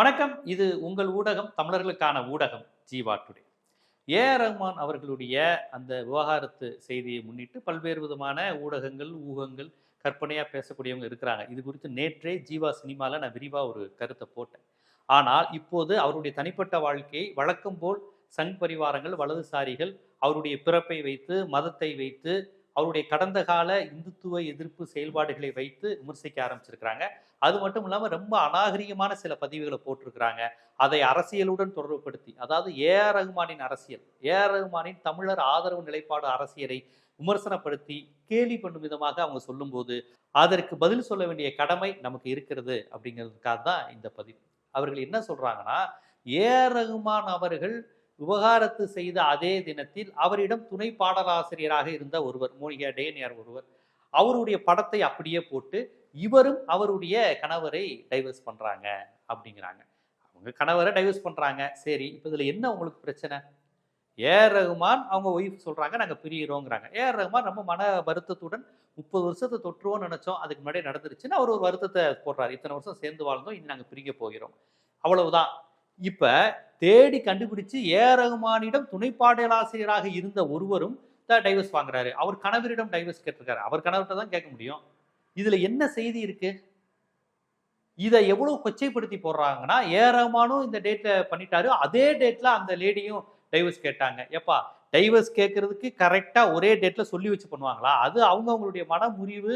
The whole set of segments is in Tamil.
வணக்கம். இது உங்கள் ஊடகம் தமிழர்களுக்கான ஊடகம் ஜீவா டுடே. ஏ. ஆர். ரஹ்மான் அவர்களுடைய அந்த விவகாரத்து செய்தியை முன்னிட்டு பல்வேறு விதமான ஊடகங்கள் ஊகங்கள் கற்பனையாக பேசக்கூடியவங்க இருக்கிறாங்க. இது குறித்து நேற்றே ஜீவா சினிமாவில் நான் விரிவாக ஒரு கருத்தை போட்டேன். ஆனால் இப்போது அவருடைய தனிப்பட்ட வாழ்க்கையை வழக்கம் போல் சங் பரிவாரங்கள் வலதுசாரிகள் அவருடைய பிறப்பை வைத்து மதத்தை வைத்து அவருடைய கடந்த கால இந்துத்துவ எதிர்ப்பு செயல்பாடுகளை வைத்து விமர்சிக்க ஆரம்பிச்சிருக்கிறாங்க. அது மட்டும் இல்லாமல் ரொம்ப அநாகரிகமான சில பதிவுகளை போட்டிருக்கிறாங்க. அதை அரசியலுடன் தொடர்புபடுத்தி அதாவது ஏ ஆர் ரகுமானின் அரசியல் ஏ ஆர் ரகுமானின் தமிழர் ஆதரவு நிலைப்பாடு அரசியலை விமர்சனப்படுத்தி கேலி பண்ணும் விதமாக அவங்க சொல்லும்போது அதற்கு பதில் சொல்ல வேண்டிய கடமை நமக்கு இருக்கிறது அப்படிங்கிறதுக்காக தான் இந்த பதிவு. அவர்கள் என்ன சொல்கிறாங்கன்னா ஏ ஆர் ரகுமான் அவர்கள் விவகாரத்து செய்த அதே தினத்தில் அவரிடம் துணை பாடலாசிரியராக இருந்த ஒருவர் மோனிகா டேனியார் ஒருவர் அவருடைய படத்தை அப்படியே போட்டு இவரும் அவருடைய கணவரை டைவர்ஸ் பண்ணுறாங்க அப்படிங்கிறாங்க. அவங்க கணவரை டைவர்ஸ் பண்ணுறாங்க சரி இப்போ இதில் என்ன உங்களுக்கு பிரச்சனை? ஏஆர் ரகுமான் அவங்க ஒய்ஃப் சொல்கிறாங்க நாங்கள் பிரியிறோங்கிறாங்க. ஏஆர் ரகுமான் ரொம்ப மன வருத்தத்துடன் முப்பது வருஷத்தை தொற்றுவோம்னு நினச்சோம் அதுக்கு முன்னாடி நடந்துருச்சுன்னு அவர் ஒரு வருத்தத்தை போடுறாரு. இத்தனை வருஷம் சேர்ந்து வாழ்ந்தோம் இனி நாங்கள் பிரிக்க போகிறோம். அவ்வளவுதான். இப்ப தேடி கண்டுபிடிச்சு ஏ ரகுமானிடம் துணை பாடலாசிரியராக இருந்த ஒருவரும் டைவர்ஸ் வாங்குறாரு. அவர் கணவரிடம் டைவர்ஸ் கேட்டிருக்காரு. அவர் கணவர்கிட்ட தான் கேட்க முடியும். இதுல என்ன செய்தி இருக்கு? இதை எவ்வளவு கொச்சைப்படுத்தி போடுறாங்கன்னா ஏ ரகுமானும் இந்த டேட்ல பண்ணிட்டாரு. அதே டேட்ல அந்த லேடியும் டைவர்ஸ் கேட்டாங்க. எப்பா டைவர்ஸ் கேட்கறதுக்கு கரெக்டாக ஒரே டேட்டில் சொல்லி வச்சு பண்ணுவாங்களா? அது அவங்கவுங்களுடைய மன முறிவு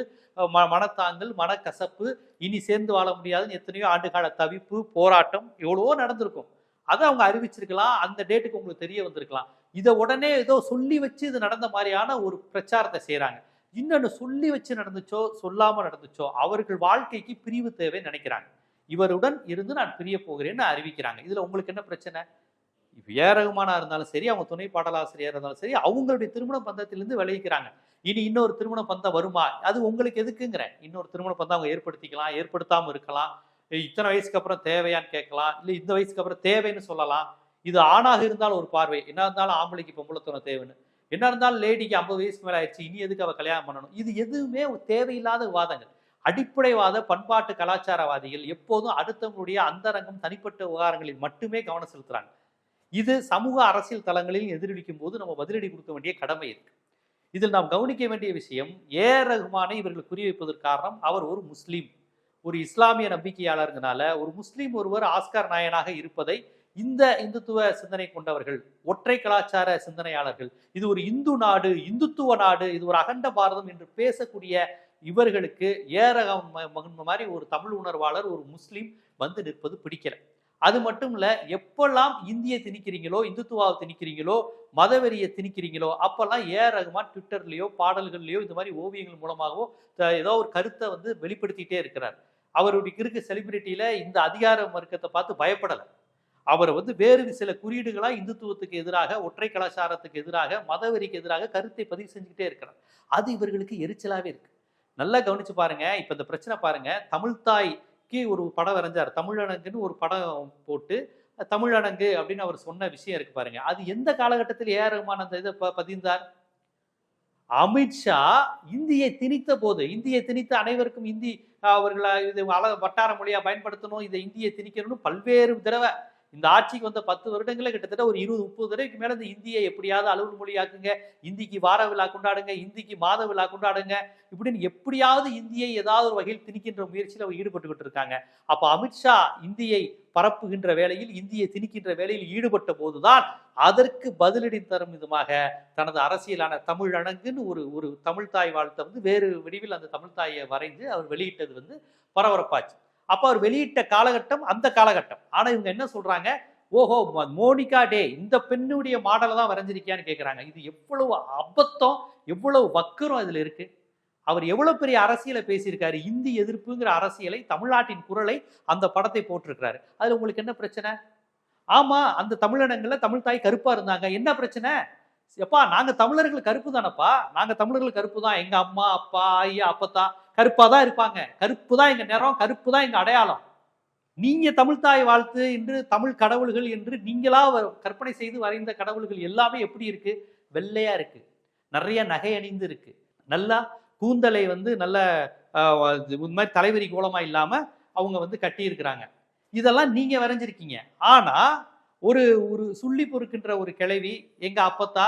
ம மனத்தாங்கல் மனக்கசப்பு இனி சேர்ந்து வாழ முடியாதுன்னு எத்தனையோ ஆண்டுகால தவிப்பு போராட்டம் எவ்வளவோ நடந்திருக்கும். அதை அவங்க அறிவிச்சிருக்கலாம். அந்த டேட்டுக்கு உங்களுக்கு தெரிய வந்திருக்கலாம். இதை உடனே ஏதோ சொல்லி வச்சு இது நடந்த மாதிரியான ஒரு பிரச்சாரத்தை செய்கிறாங்க இன்னொன்று சொல்லி வச்சு நடந்துச்சோ சொல்லாமல் நடந்துச்சோ அவர்கள் வாழ்க்கைக்கு பிரிவு தேவை நினைக்கிறாங்க. இவருடன் இருந்து நான் பிரிய போகிறேன்னு அறிவிக்கிறாங்க. இதில் உங்களுக்கு என்ன பிரச்சனை? ஏ ரகுமானா இருந்தாலும் சரி அவங்க துணை பாடலாசிரியர் இருந்தாலும் சரி அவங்களுடைய திருமண பந்தத்திலிருந்து விளைவிக்கிறாங்க இனி இன்னொரு திருமண பந்தம் வருமா? அது உங்களுக்கு எதுக்குங்கிறேன் இன்னொரு திருமண பந்தம் அவங்க ஏற்படுத்திக்கலாம் ஏற்படுத்தாமல் இருக்கலாம். இத்தனை வயசுக்கு அப்புறம் தேவையான்னு கேட்கலாம். இல்லை இந்த வயசுக்கு அப்புறம் தேவைன்னு சொல்லலாம். இது ஆணாக இருந்தாலும் ஒரு பார்வை. என்ன இருந்தாலும் ஆம்பளைக்கு பொம்பளைத்தனம் தேவைன்னு. என்ன இருந்தாலும் லேடிக்கு ஐம்பது வயசுக்கு மேலே ஆயிடுச்சு இனி எதுக்கு அவள் கல்யாணம் பண்ணணும்? இது எதுவுமே தேவையில்லாத வாதங்கள் அடிப்படைவாத பண்பாட்டு கலாச்சாரவாதிகள் எப்போதும் அடுத்தவங்களுடைய அந்தரங்கம் தனிப்பட்ட விவகாரங்களில் மட்டுமே கவனம் செலுத்துறாங்க. இது சமூக அரசியல் தளங்களில் எதிரொலிக்கும் போது நம்ம பதிலடி கொடுக்க வேண்டிய கடமை இருக்கு. இதில் நாம் கவனிக்க வேண்டிய விஷயம் ஏ ரகுமானை இவர்கள் குறிவைப்பதற்கு காரணம் அவர் ஒரு முஸ்லீம். ஒரு இஸ்லாமிய நம்பிக்கையாளருங்கனால ஒரு முஸ்லீம் ஒருவர் ஆஸ்கார் நாயனாக இருப்பதை இந்த இந்துத்துவ சிந்தனை கொண்டவர்கள் ஒற்றை கலாச்சார சிந்தனையாளர்கள் இது ஒரு இந்து நாடு இந்துத்துவ நாடு இது ஒரு அகண்ட பாரதம் என்று பேசக்கூடிய இவர்களுக்கு ஏரகம் மாதிரி ஒரு தமிழ் உணர்வாளர் ஒரு முஸ்லீம் வந்து நிற்பது பிடிக்கல. அது மட்டும் இல்லை எப்பெல்லாம் இந்திய திணிக்கிறீங்களோ இந்துத்துவாவை திணிக்கிறீங்களோ மதவெறியை திணிக்கிறீங்களோ அப்பெல்லாம் ஏ ரகுமான் ட்விட்டர்லேயோ பாடல்கள்லையோ இந்த மாதிரி ஓவியங்கள் மூலமாகவோ ஏதோ ஒரு கருத்தை வந்து வெளிப்படுத்திட்டே இருக்கிறார். அவருடைய இருக்க செலிபிரிட்டியில் இந்த அதிகார வர்க்கத்தை பார்த்து பயப்படலை. அவர் வந்து வேறு சில குறியீடுகளாக இந்துத்துவத்துக்கு எதிராக ஒற்றை கலாச்சாரத்துக்கு எதிராக மதவெறிக்கு எதிராக கருத்தை பதிவு செஞ்சுக்கிட்டே இருக்கிறார். அது இவர்களுக்கு எரிச்சலாகவே இருக்குது நல்லா கவனிச்சு பாருங்க. இப்போ இந்த பிரச்சனை பாருங்க. தமிழ்தாய்க்கு ஒரு படம் வரைஞ்சார். தமிழடங்குன்னு ஒரு படம் போட்டு தமிழடங்கு அப்படின்னு அவர் சொன்ன விஷயம் இருக்கு பாருங்க. அது எந்த காலகட்டத்தில் ஏ ரகுமான் அந்த இதை பதிந்தார்? அமித்ஷா இந்தியை திணித்த போது இந்தியை திணித்த அனைவருக்கும் இந்தி அவர்களை இது வட்டார மொழியா பயன்படுத்தணும் இதை இந்தியை திணிக்கணும்னு பல்வேறு தடவை இந்த ஆட்சிக்கு வந்த பத்து வருடங்களே கிட்டத்தட்ட ஒரு இருபது முப்பது தடவைக்கு மேலே இந்த இந்தியை எப்படியாவது அலுவல் மொழியாக்குங்க இந்திக்கு வார விழா கொண்டாடுங்க இந்திக்கு மாத விழா கொண்டாடுங்க இப்படின்னு எப்படியாவது இந்தியை ஏதாவது ஒரு வகையில் திணிக்கின்ற முயற்சியில் அவர் ஈடுபட்டுக்கிட்டு இருக்காங்க. அப்போ அமித்ஷா இந்தியை பரப்புகின்ற வேலையில் இந்தியை திணிக்கின்ற வேலையில் ஈடுபட்ட போதுதான் அதற்கு பதிலடி தரும் விதமாக தனது அரசியலான தமிழ் அணங்குன்னு ஒரு ஒரு தமிழ் தாய் வாழ்த்தை வந்து வேறு வடிவில் அந்த தமிழ் தாயை வரைந்து அவர் வெளியிட்டது வந்து பரபரப்பாச்சு. அப்போ அவர் வெளியிட்ட காலகட்டம் அந்த காலகட்டம். ஆனால் இவங்க என்ன சொல்கிறாங்க ஓஹோ மோனிகா டே இந்த பெண்ணுடைய மாடலை தான் வரைஞ்சிருக்கியான்னு கேட்குறாங்க இது எவ்வளவு அபத்தம் எவ்வளவு வக்கரம் இதில் இருக்கு. அவர் எவ்வளவு பெரிய அரசியலை பேசியிருக்காரு. இந்தி எதிர்ப்புங்கிற அரசியலை தமிழ்நாட்டின் குரலை அந்த படத்தை போட்டிருக்கிறாரு. அதில் உங்களுக்கு என்ன பிரச்சனை? ஆமா அந்த தமிழினங்கள்ல தமிழ் தாய் கருப்பா இருந்தாங்க. என்ன பிரச்சனை? எப்பா நாங்க தமிழர்கள் கருப்பு தானப்பா நாங்க தமிழர்கள் கருப்பு தான் எங்க அம்மா அப்பா ஐயா அப்பத்தா கருப்பா தான் இருப்பாங்க. கருப்பு தான் எங்க நிறம் கருப்பு தான் எங்க அடையாளம். நீங்க தமிழ் தாய் வாழ்த்து என்று தமிழ் கடவுள்கள் என்று நீங்களா கற்பனை செய்து வரைந்த கடவுள்கள் எல்லாமே எப்படி இருக்கு? வெள்ளையா இருக்கு. நிறைய நகை அணிந்து இருக்கு. நல்லா கூந்தலை வந்து நல்ல இந்த மாதிரி தலைவரி கோலமா இல்லாம அவங்க வந்து கட்டி இருக்கிறாங்க இதெல்லாம் நீங்க வரைஞ்சிருக்கீங்க. ஆனா ஒரு ஒரு சுள்ளி பொறுக்கின்ற ஒரு கிழவி எங்கள் அப்பத்தா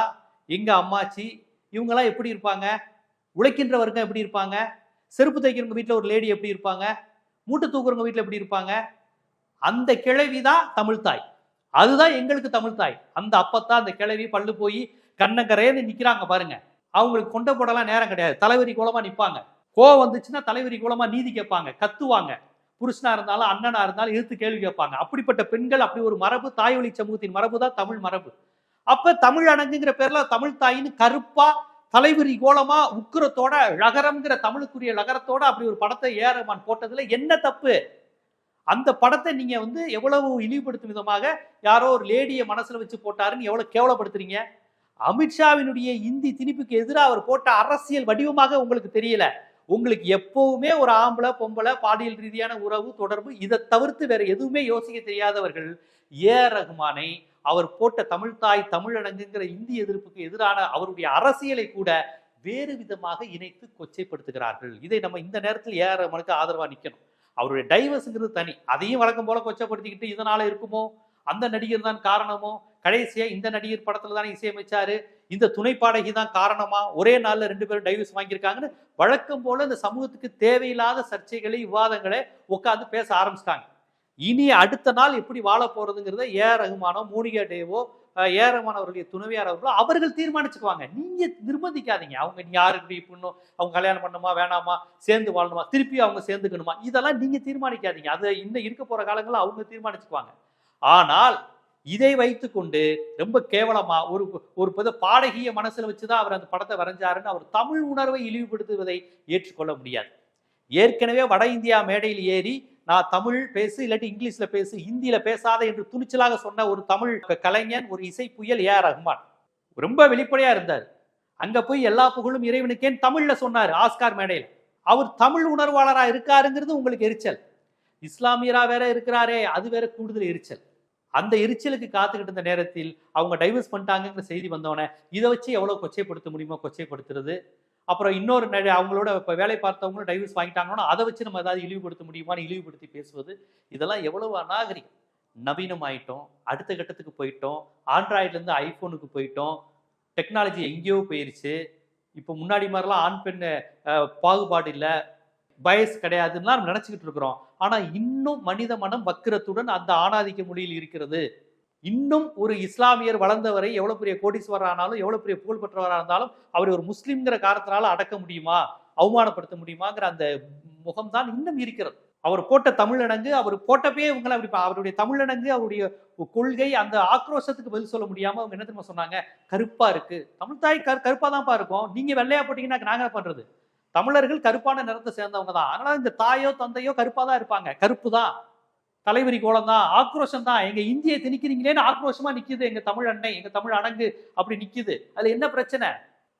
எங்கள் அம்மாச்சி இவங்கெல்லாம் எப்படி இருப்பாங்க? உழைக்கின்ற வர்க்கம் எப்படி இருப்பாங்க? செருப்பு தைக்கிறவங்க வீட்டில் ஒரு லேடி எப்படி இருப்பாங்க? மூட்டை தூக்குறவங்க வீட்டில் எப்படி இருப்பாங்க? அந்த கிழவி தான் தமிழ்தாய் அதுதான் எங்களுக்கு தமிழ்தாய் அந்த அப்பத்தா அந்த கிழவி பல்லு போய் கண்ணங்கரையன்னு நிற்கிறாங்க பாருங்க. அவங்களுக்கு கொண்ட போடலாம் நேரம் கிடையாது. தலைவரி கோலமாக நிற்பாங்க கோவம் வந்துச்சுன்னா தலைவரி கோலமாக நீதி கேட்பாங்க கத்துவாங்க. புருஷனா இருந்தாலும் அண்ணனா இருந்தாலும் எதிர்த்து கேள்வி கேட்பாங்க. அப்படிப்பட்ட பெண்கள் அப்படி ஒரு மரபு தாய் வழி சமூகத்தின் மரபு தான் தமிழ் மரபு. அப்ப தமிழ் அணங்குங்கிற பேர்ல தமிழ் தாயின்னு கருப்பா தலைவிரி கோலமா உக்கிரத்தோட லகரம்ங்கிற தமிழுக்குரிய லகரத்தோட அப்படி ஒரு படத்தை ஏரமான் போட்டதுல என்ன தப்பு? அந்த படத்தை நீங்க வந்து எவ்வளவு இழிவுபடுத்தும் விதமாக யாரோ ஒரு லேடியை மனசுல வச்சு போட்டாருன்னு எவ்வளவு கேவலப்படுத்துறீங்க? அமித்ஷாவினுடைய இந்தி திணிப்புக்கு எதிராக அவர் போட்ட அரசியல் வடிவமாக உங்களுக்கு தெரியல. உங்களுக்கு எப்பவுமே ஒரு ஆம்பளை பொம்பளை பாலியல் ரீதியான உறவு தொடர்பு இதை தவிர்த்து வேற எதுவுமே யோசிக்க தெரியாதவர்கள் ஏ ரகுமானை அவர் போட்ட தமிழ்தாய் தமிழடங்குங்கிற இந்திய எதிர்ப்புக்கு எதிரான அவருடைய அரசியலை கூட வேறு விதமாக இணைத்து கொச்சைப்படுத்துகிறார்கள். இதை நம்ம இந்த நேரத்தில் ஏ ஆர் ஆதரவாக நிற்கணும் அவருடைய டைவர்ஸுங்கிறது தனி. அதையும் வழக்கம் போல கொச்சப்படுத்திக்கிட்டு இதனால இருக்குமோ? அந்த நடிகர் தான் காரணமோ? கடைசியா இந்த நடிகர் படத்துல தானே இசையமைச்சாரு? இந்த துணை பாடகி தான் காரணமா? ஒரே நாளில் ரெண்டு பேரும் டைவர்ஸ் வாங்கியிருக்காங்கன்னு வழக்கம் போல இந்த சமூகத்துக்கு தேவையில்லாத சர்ச்சைகளை விவாதங்களை உட்காந்து பேச ஆரம்பிச்சிட்டாங்க. இனி அடுத்த நாள் எப்படி வாழ போறதுங்கிறத ஏ. ஆர். ரகுமானோ மூனிகா டேவோ ஏ. ஆர். ரகுமான் அவருடைய துணைவியார் அவர்களோ அவர்கள் தீர்மானிச்சுக்குவாங்க. நீங்க நிர்பந்திக்காதீங்க. அவங்க நீ இப்படி இப்படின்னும் அவங்க கல்யாணம் பண்ணணுமா வேணாமா? சேர்ந்து வாழணுமா? திருப்பி அவங்க சேர்ந்துக்கணுமா? இதெல்லாம் நீங்க தீர்மானிக்காதீங்க. அதை இன்னும் இருக்க போற காலங்களில் அவங்க தீர்மானிச்சுக்குவாங்க. ஆனால் இதை வைத்துக்கொண்டு ரொம்ப கேவலமா ஒரு ஒரு புது பாடகிய மனசுல வச்சுதான் அவர் அந்த படத்தை வரைஞ்சாருன்னு அவர் தமிழ் உணர்வை இழிவுபடுத்துவதை ஏற்றுக்கொள்ள முடியாது. ஏற்கனவே வட இந்தியா மேடையில் ஏறி நான் தமிழ் பேசு இல்லாட்டி இங்கிலீஷ்ல பேசு ஹிந்தியில பேசாத என்று துணிச்சலாக சொன்ன ஒரு தமிழ் கலைஞன் ஒரு இசை புயல் ஏ ஆர் ரஹ்மான் ரொம்ப வெளிப்படையா இருந்தார். அங்க போய் எல்லா புகழும் இறைவனுக்கேன் தமிழ்ல சொன்னார் ஆஸ்கார் மேடையில். அவர் தமிழ் உணர்வாளராக இருக்காருங்கிறது உங்களுக்கு எரிச்சல். இஸ்லாமியரா வேற இருக்கிறாரே அது வேற கூடுதல் எரிச்சல். அந்த எரிச்சலுக்கு காத்துக்கிட்டு இருந்த நேரத்தில் அவங்க டைவர்ஸ் பண்ணிட்டாங்கங்கிற செய்தி வந்தோடனே இதை வச்சு எவ்வளோ கொச்சைப்படுத்த முடியுமோ கொச்சைப்படுத்துறது. அப்புறம் இன்னொரு நடி- அவங்களோட இப்போ வேலை பார்த்தவங்களும் டைவர்ஸ் வாங்கிட்டாங்கன்னா அதை வச்சு நம்ம ஏதாவது இழிவுபடுத்த முடியுமான்னு இழிவுபடுத்தி பேசுவது. இதெல்லாம் எவ்வளவு அநாகரிகம். நவீனமாயிட்டோம் அடுத்த கட்டத்துக்கு போயிட்டோம் ஆண்ட்ராய்ட்லேருந்து ஐஃபோனுக்கு போயிட்டோம் டெக்னாலஜி எங்கேயோ போயிருச்சு. இப்போ முன்னாடி மாதிரிலாம் ஆண் பெண் பாகுபாடு இல்லை. பயஸ் கிடையாதுன்னா நம்ம நினச்சிக்கிட்டு இருக்கிறோம். ஆனால் இன்னும் மனித மனம் வக்கிரத்துடன் அந்த ஆணாதிக்க மொழியில் இருக்கிறது. இன்னும் ஒரு இஸ்லாமியர் வளர்ந்தவரை எவ்வளவு பெரிய கோடீஸ்வரர் ஆனாலும் எவ்வளவு பெரிய புகழ்பெற்றவராக இருந்தாலும் அவரை ஒரு முஸ்லீம்ங்கிற காரணத்தினால அடக்க முடியுமா? அவமானப்படுத்த முடியுமாங்கிற அந்த முகம்தான் இன்னும் இருக்கிறது. அவர் போட்ட தமிழடங்கு அவர் போட்டப்பே இவங்களை அப்படி அவருடைய தமிழடங்கு அவருடைய கொள்கை அந்த ஆக்ரோஷத்துக்கு பதில் சொல்ல முடியாம அவங்க என்ன தெரியுமா சொன்னாங்க? கருப்பா இருக்கு. தமிழ் தாய் கரு கருப்பா தான்ப்பா இருக்கும். நீங்க வெள்ளையா போட்டீங்கன்னா நாங்க பண்றது? தமிழர்கள் கருப்பான நிறத்தை சேர்ந்தவங்க தான் அதனால இந்த தாயோ தந்தையோ கருப்பா தான் இருப்பாங்க. கருப்பு தான் தலைவரி கோலம் தான் ஆக்ரோஷம் தான் எங்க இந்தியை திணிக்கிறீங்களேன்னு ஆக்ரோஷமா நிக்குது. எங்க தமிழ் அன்னை எங்க தமிழ் அணங்கு அப்படி நிக்குது. அதுல என்ன பிரச்சனை?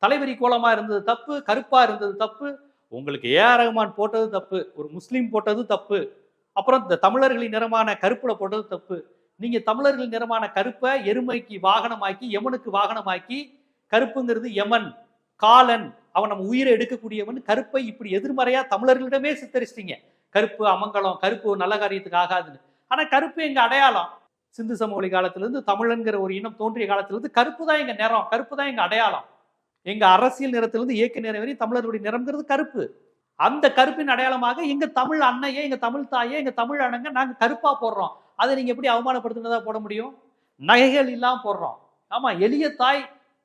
தலைவரி கோலமா இருந்தது தப்பு கருப்பா இருந்தது தப்பு. உங்களுக்கு ஏ ஆர் ரஹ்மான் போட்டது தப்பு ஒரு முஸ்லீம் போட்டது தப்பு. அப்புறம் இந்த தமிழர்களின் நிறமான கருப்புல போட்டது தப்பு. நீங்க தமிழர்கள் நிறமான கருப்பை எருமைக்கு வாகனமாக்கி யமனுக்கு வாகனமாக்கி கருப்புங்கிறது யமன் காலன் அவன் நம்ம உயிரை எடுக்கக்கூடியவன். கருப்பை இப்படி எதிர்மறையா தமிழர்களிடமே சித்தரிச்சிட்டீங்க. கருப்பு அமங்கலம் கருப்பு நல்ல காரியத்துக்கு ஆகாதுன்னு. ஆனா கருப்பு எங்க அடையாளம்? சிந்து சமவெளி காலத்திலிருந்து தமிழன்கிற ஒரு இனம் தோன்றிய காலத்திலிருந்து கருப்பு தான் எங்க நிறம் கருப்பு தான் எங்க அடையாளம். எங்க அரசியல் நிறத்திலிருந்து இயக்க நிறம் வரை தமிழருடைய நிறம்ங்கிறது கருப்பு. அந்த கருப்பின் அடையாளமாக எங்க தமிழ் அன்னையே எங்க தமிழ் தாயே எங்க தமிழ் அண்ணங்க நாங்க கருப்பா போடுறோம். அதை நீங்க எப்படி அவமானப்படுத்தினதா போட முடியும்? நகைகள் இல்லாம போடுறோம். ஆமா எளிய தாய்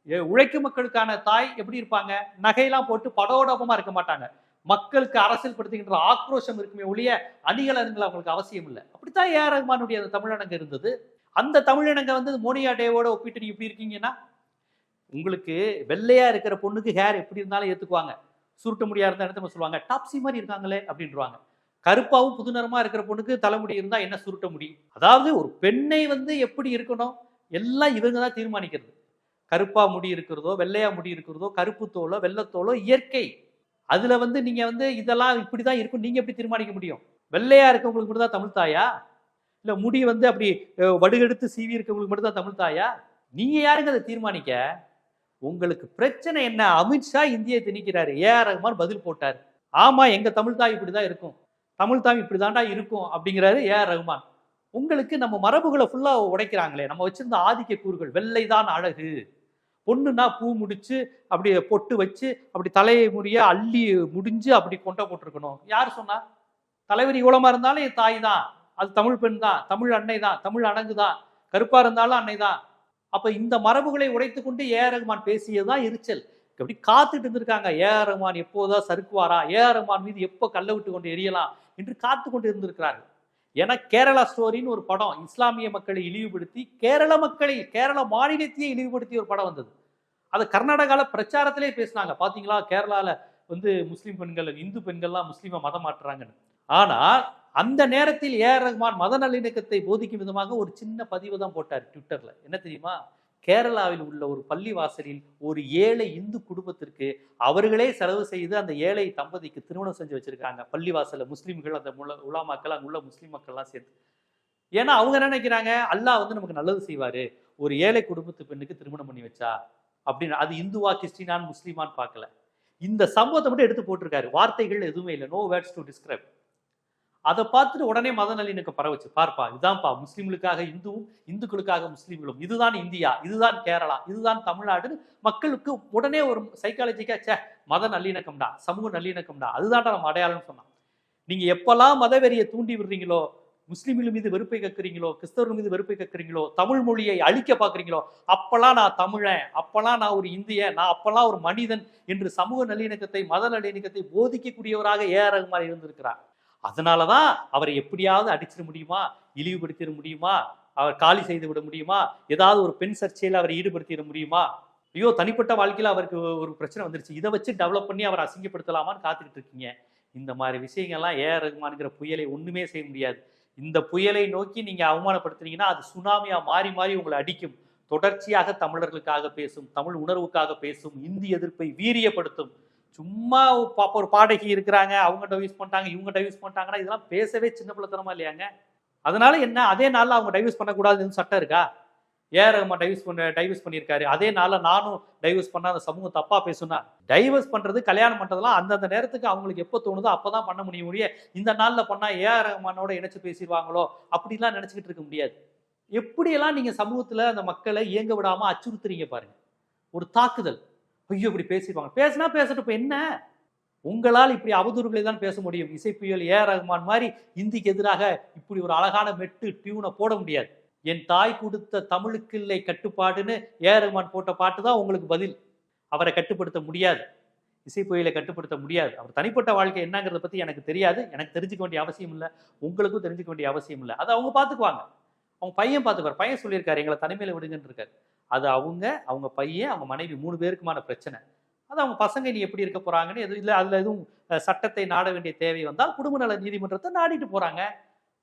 உழைக்கும் மக்களுக்கான தாய் எப்படி இருப்பாங்க? நகையெல்லாம் போட்டு படோடபமா இருக்க மாட்டாங்க. மக்களுக்கு அரசியல் படுத்துகின்ற ஆக்ரோஷம் இருக்குமே ஒழிய அணிகலன்கள் அவங்களுக்கு அவசியம் இல்லை. அப்படித்தான் ஏஆர் ரஹ்மானுடைய அந்த தமிழனங்க இருந்தது. அந்த தமிழனங்க வந்து மோனியா டேவோட ஒப்பிட்டு நீங்க இப்படி இருக்கீங்கன்னா உங்களுக்கு வெள்ளையா இருக்கிற பொண்ணுக்கு ஹேர் எப்படி இருந்தாலும் ஏத்துக்குவாங்க. சுருட்ட முடியா இருந்தா என்ன சொல்லுவாங்க? டாப்ஸி மாதிரி இருக்காங்களே அப்படின்றாங்க கருப்பாவும் புதுநரமா இருக்கிற பொண்ணுக்கு தலைமுடி இருந்தா என்ன சுருட்ட முடி? அதாவது ஒரு பெண்ணை வந்து எப்படி இருக்கணும்? எல்லாம் இவங்க தான் தீர்மானிக்கிறது. கருப்பா முடி இருக்கிறதோ வெள்ளையா முடி இருக்கிறதோ கருப்பு தோலோ வெள்ளத்தோலோ இயற்கை. அதுல வந்து நீங்க வந்து இதெல்லாம் இப்படிதான் இருக்கும். நீங்க எப்படி தீர்மானிக்க முடியும்? வெள்ளையா இருக்கவங்களுக்கு மட்டும் தான் தமிழ் தாயா? இல்ல முடி வந்து அப்படி வடுகெடுத்து சீவி இருக்கவங்களுக்கு மட்டும் தான் தமிழ் தாயா? நீங்க யாருங்க அதை தீர்மானிக்க? உங்களுக்கு பிரச்சனை என்ன? அமித்ஷா இந்தியை திணிக்கிறாரு. ஏ ஆர் ரஹ்மான் பதில் போட்டார். ஆமா எங்க தமிழ் தாய் இப்படிதான் இருக்கும். தமிழ் தாய் இப்படிதான்டா இருக்கும் அப்படிங்கிறாரு ஏ ஆர் ரஹ்மான் உங்களுக்கு நம்ம மரபுகளை ஃபுல்லா உடைக்கிறாங்களே. நம்ம வச்சிருந்த ஆதிக்க கூறுகள் வெள்ளைதான் அழகு. பொண்ணுனா பூ முடிச்சு அப்படி பொட்டு வச்சு அப்படி தலையை முறிய அள்ளி முடிஞ்சு அப்படி கொண்ட போட்டிருக்கணும். யார் சொன்னா? தலைவரி இவ்வளமா இருந்தாலும் என் தாய் தான். அது தமிழ் பெண் தான். தமிழ் அன்னை தான். தமிழ் அணங்கு தான். கருப்பா இருந்தாலும் அன்னை தான். அப்ப இந்த மரபுகளை உடைத்து கொண்டு ஏ ஆர் ரஹ்மான் பேசியதுதான் எரிச்சல். அப்படி காத்துட்டு இருந்திருக்காங்க. A R எப்போதான் சறுக்குவாரா? ஏ ரகுமான் மீது எப்போ கல்ல விட்டு கொண்டு எரியலாம்? என்று காத்து கொண்டு இருந்திருக்கிறார்கள். ஏன்னா கேரளா ஸ்டோரின்னு ஒரு படம் இஸ்லாமிய மக்களை இழிவுபடுத்தி கேரள மக்களை கேரள மாநிலத்தையே இழிவுபடுத்தி ஒரு படம் வந்தது. அது கர்நாடகாவில் பிரச்சாரத்திலே பேசினாங்க. பார்த்தீங்களா கேரளாவில் வந்து முஸ்லீம் பெண்கள் இந்து பெண்கள்லாம் முஸ்லீமை மதம் மாற்றுறாங்கன்னு. ஆனால் அந்த நேரத்தில் ஏ ரஹ்மான் மத நல்லிணக்கத்தை போதிக்கும் விதமாக ஒரு சின்ன பதிவு தான் போட்டார் ட்விட்டரில். என்ன தெரியுமா? கேரளாவில் உள்ள ஒரு பள்ளி வாசலில் ஒரு ஏழை இந்து குடும்பத்திற்கு அவர்களே செலவு செய்து அந்த ஏழை தம்பதிக்கு திருமணம் செஞ்சு வச்சிருக்காங்க. பள்ளி வாசலில் முஸ்லீம்கள் அந்த முல உலாமாக்கள் அங்குள்ள முஸ்லீம் மக்கள்லாம் சேர்த்து. ஏன்னா அவங்க என்ன நினைக்கிறாங்க? அல்லாஹ் வந்து நமக்கு நல்லது செய்வார். ஒரு ஏழை குடும்பத்து பெண்ணுக்கு திருமணம் பண்ணி வச்சா அப்படின்னு. அது இந்துவா கிறிஸ்டினான் முஸ்லீமான்னு பார்க்கல. இந்த சம்பவத்தை மட்டும் எடுத்து போட்டிருக்காரு. வார்த்தைகள் எதுவுமே இல்லை. நோ வேர்ட்ஸ் டு டிஸ்கிரைப் அதை பார்த்துட்டு உடனே மத நல்லிணக்கம் பரவச்சு. பார்ப்பா இதுதான்ப்பா முஸ்லீம்களுக்காக இந்துவும் இந்துக்களுக்காக முஸ்லீம்களும். இதுதான் இந்தியா இதுதான் கேரளா இதுதான் தமிழ்நாடுன்னு மக்களுக்கு உடனே ஒரு சைக்காலஜிக்கா சே மத நல்லிணக்கம்டா சமூக நல்லிணக்கம்டா அதுதான்டா நம்ம அடையாளம்னு சொன்னான். நீங்க எப்பெல்லாம் மதவெறியை தூண்டி விடுறீங்களோ முஸ்லீம்கள் மீது வெறுப்பை கேட்குறீங்களோ கிறிஸ்தவர்கள் மீது வெறுப்பை கேட்குறீங்களோ தமிழ் மொழியை அழிக்க பார்க்குறீங்களோ அப்பெல்லாம் நான் தமிழன் அப்பெல்லாம் நான் ஒரு இந்தியன் நான் அப்பெல்லாம் ஒரு மனிதன் என்று சமூக நல்லிணக்கத்தை மத நல்லிணக்கத்தை போதிக்கக்கூடியவராக ஏ ரகுமான் இருந்திருக்கிறார். அதனால தான் அவரை எப்படியாவது அடிச்சிட முடியுமா? இழிவுபடுத்திட முடியுமா? அவர் காலி செய்து விட முடியுமா? ஏதாவது ஒரு பெண் சர்ச்சையில் அவரை ஈடுபடுத்திட முடியுமா? ஐயோ தனிப்பட்ட வாழ்க்கையில் அவருக்கு ஒரு பிரச்சனை வந்துருச்சு. இதை வச்சு டெவலப் பண்ணி அவரை அசிங்கப்படுத்தலாமான்னு காத்துக்கிட்டு இருக்கீங்க. இந்த மாதிரி விஷயங்கள்லாம் ஏ ஆர் புயலை ஒன்றுமே செய்ய முடியாது. இந்த புயலை நோக்கி நீங்கள் அவமானப்படுத்துனீங்கன்னா அது சுனாமியாக மாறி மாறி உங்களை அடிக்கும். தொடர்ச்சியாக தமிழர்களுக்காக பேசும் தமிழ் உணர்வுக்காக பேசும் இந்தி எதிர்ப்பை வீரியப்படுத்தும். சும்மா பாப்ப ஒரு பாடகி இருக்கிறாங்க அவங்க யூஸ் பண்ணிட்டாங்க இவங்க யூஸ் பண்ணிட்டாங்கன்னா இதெல்லாம் பேசவே சின்ன பிள்ளைத்தனமா இல்லையாங்க? அதனால என்ன? அதே நாளில் அவங்க டைவர்ஸ் பண்ணக்கூடாதுன்னு சட்டம் இருக்கா? ஏர் ரஹ்மான் டைவர்ஸ் பண்ண டைவர்ஸ் பண்ணியிருக்காரு. அதே நாளில் நானும் டைவர்ஸ் பண்ண அந்த சமூகம் தப்பா பேசுனா டைவர்ஸ் பண்றது கல்யாணம் பண்ணுறதுலாம் அந்தந்த நேரத்துக்கு அவங்களுக்கு எப்போ தோணுதோ அப்பதான் பண்ண முடிய முடிய இந்த நாளில் பண்ணா ஏ ஆர் இணைச்சு பேசிடுவாங்களோ? அப்படிலாம் நினைச்சுக்கிட்டு இருக்க முடியாது. எப்படியெல்லாம் நீங்க சமூகத்துல அந்த மக்களை இயங்க விடாம அச்சுறுத்துறீங்க பாருங்க. ஒரு தாக்குதல். ஐயோ இப்படி பேசிடுவாங்க பேசினா பேசட்டும். இப்போ என்ன? உங்களால் இப்படி அவதூறுகளை தான் பேச முடியும். இசைப்புயல் ஏ ஆர் ரஹ்மான் மாதிரி இந்திக்கு எதிராக இப்படி ஒரு அழகான மெட்டு டியூனை போட முடியாது. என் தாய் கொடுத்த தமிழுக்கு இல்லை கட்டுப்பாடுன்னு ஏ ஆர் ரஹ்மான் போட்ட பாட்டு தான் உங்களுக்கு பதில். அவரை கட்டுப்படுத்த முடியாது. இசைப்புயலை கட்டுப்படுத்த முடியாது. அவர் தனிப்பட்ட வாழ்க்கை என்னங்கிறத பற்றி எனக்கு தெரியாது. எனக்கு தெரிஞ்சுக்க வேண்டிய அவசியம் இல்லை. உங்களுக்கும் தெரிஞ்சுக்க வேண்டிய அவசியம் இல்லை. அதை அவங்க பார்த்துக்குவாங்க. அவங்க பையன் பார்த்துக்குவார். பையன் சொல்லியிருக்காரு எங்களை தனிமையில் விடுங்கன்னு இருக்காரு. அது அவங்க அவங்க பையன் அவங்க மனைவி மூணு பேருக்குமான பிரச்சனை. அது அவங்க பசங்க நீ எப்படி இருக்க போறாங்கன்னு எதுவும் இல்லை அதுல எதுவும் சட்டத்தை நாட வேண்டிய தேவை வந்தால் குடும்ப நல நீதிமன்றத்தை நாடிட்டு போறாங்க.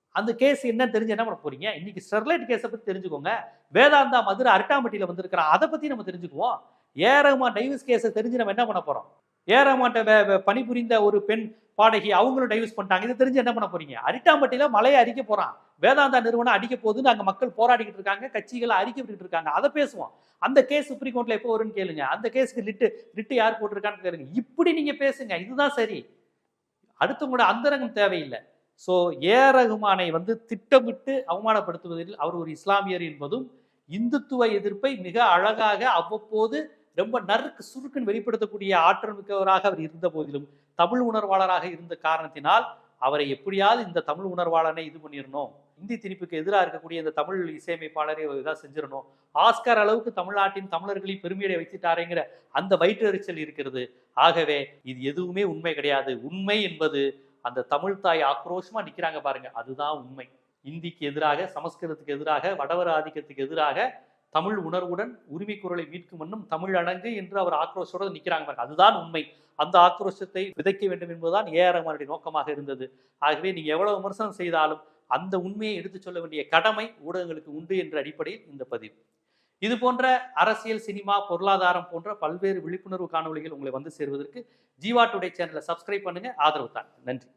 அந்த கேஸ் என்னன்னு தெரிஞ்சு என்ன பண்ண போறீங்க? இன்னைக்கு ஸ்டெர்லைட் கேஸை பத்தி தெரிஞ்சுக்கோங்க. வேதாந்தா மதுரை அரட்டாம்பட்டியில வந்திருக்கிறான் அதை பத்தி நம்ம தெரிஞ்சுக்குவோம். ஏரமா டைவர்ஸ் கேஸை தெரிஞ்சு நம்ம என்ன பண்ண போறோம்? ஏரமாட்ட வே- பணிபுரிந்த ஒரு பெண் பாடகி அவங்களும் டைவர்ஸ் பண்ணிட்டாங்க. இதை தெரிஞ்சு என்ன பண்ண போறீங்க? அரிட்டாம்பட்டியில மலையை அரிக்க போறான். வேதாந்தா நிறுவனம் அடிக்க போகுதுன்னு அங்கே மக்கள் போராடிக்கிட்டு இருக்காங்க கட்சிகளை அறிக்கை விட்டுட்டு இருக்காங்க. அதை பேசுவோம். அந்த கேஸ் சுப்ரீம் கோர்ட்ல எப்போ வரும்னு கேளுங்க. அந்த கேஸுக்கு லிட்டு லிட்டு யார் போட்டிருக்கான்னு கேளுங்க. இப்படி நீங்க பேசுங்க. இதுதான் சரி. அடுத்தவங்களோட அந்தரங்கம் தேவையில்லை. ஸோ ஏ ரகுமானை வந்து திட்டமிட்டு அவமானப்படுத்துவதில் அவர் ஒரு இஸ்லாமியர் என்பதும் இந்துத்துவ எதிர்ப்பை மிக அழகாக அவ்வப்போது ரொம்ப நறுக்கு சுருக்குன்னு வெளிப்படுத்தக்கூடிய ஆற்றல் மிக்கவராக அவர் இருந்த போதிலும் தமிழ் உணர்வாளராக இருந்த காரணத்தினால் அவரை எப்படியாவது இந்த தமிழ் உணர்வாளனை இது பண்ணிடணும். இந்தி திணிப்புக்கு எதிராக இருக்கக்கூடிய இந்த தமிழ் இசையமைப்பாளரை இதாக செஞ்சிடணும். ஆஸ்கார் அளவுக்கு தமிழ்நாட்டின் தமிழர்களின் பெருமையை வச்சுட்டாரேங்கிற அந்த வயிற்றெரிச்சல் இருக்கிறது. ஆகவே இது எதுவுமே உண்மை கிடையாது. உண்மை என்பது அந்த தமிழ் தாய் ஆக்ரோஷமா நிக்கிறாங்க பாருங்க. அதுதான் உண்மை. இந்திக்கு எதிராக சமஸ்கிருதத்துக்கு எதிராக வடவர ஆதிக்கத்துக்கு எதிராக தமிழ் உணர்வுடன் உரிமை குரலை மீட்கும் வண்ணம் தமிழ் அணங்கு என்று அவர் ஆக்ரோஷத்தோடு நிற்கிறாங்க பாருங்க. அதுதான் உண்மை. அந்த ஆக்ரோஷத்தை விதைக்க வேண்டும் என்பதுதான் ஏஆர் ரஹ்மானுடைய நோக்கமாக இருந்தது. ஆகவே நீங்க எவ்வளவு விமர்சனம் செய்தாலும் அந்த உண்மையை எடுத்துச் சொல்ல வேண்டிய கடமை ஊடகங்களுக்கு உண்டு என்ற அடிப்படையில் இந்த பதிவு. இது போன்ற அரசியல் சினிமா பொருளாதாரம் போன்ற பல்வேறு விழிப்புணர்வு காணொளிகள் உங்களை வந்து சேருவதற்கு ஜீவா டுடே சேனலை சப்ஸ்கிரைப் பண்ணுங்க. ஆதரவு தான் நன்றி.